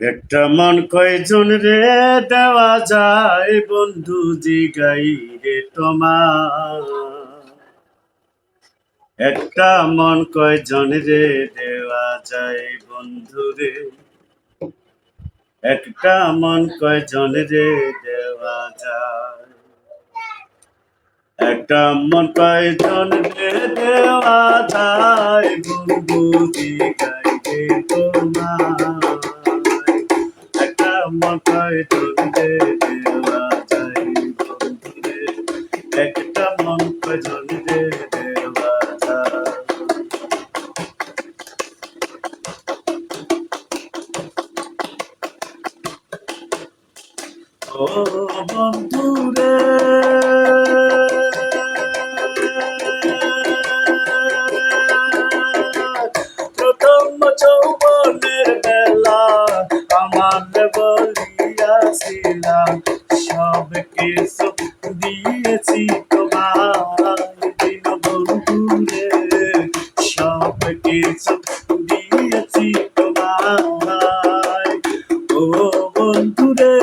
একটা মন কয়জন রে দেওয়া যায় বন্ধু জিগাই রে তোমার? একটা মন কয়জন রে দেওয়া যায় বন্ধু রে? একটা মন কয়জন রে দেওয়া যায়? একটা মন কয়জন রে দেওয়া যায় বন্ধু জিগাই মন কয়জন রে দেওয়া যায় বন্ধু রে একটা মন কয়জন রে দেওয়া যায় ও বন্ধু রে প্রথম যৌবনের বলিয়াছিলাম সব কিছু দিয়েছি তোমার দিন বন্ধু রে সব কিছু দিয়েছি তোমার ও বন্ধু রে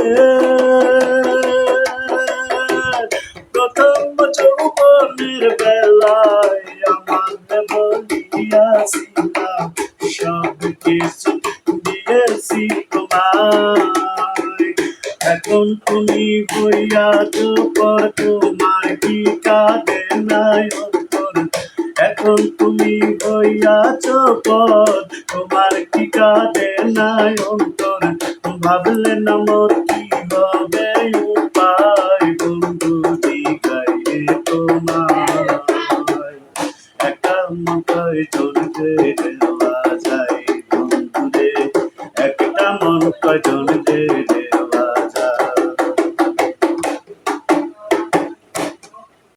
প্রথম যৌবনের বেলায় আমার বলিয়াছিলাম, সব কিছু এখন তুমি বইয়া দুপর, তোমার কি নাই অন্তর? এখন তুমি বইয়া চোপর, তোমার কি কাঁদে নাই অন্তর? ভাবলে না মোর কি হবে উপায়? বন্ধু দিগাই রে তোমার একটা মকায় চলতে দেওয়া যায় বন্ধু রে একটা মন চলতে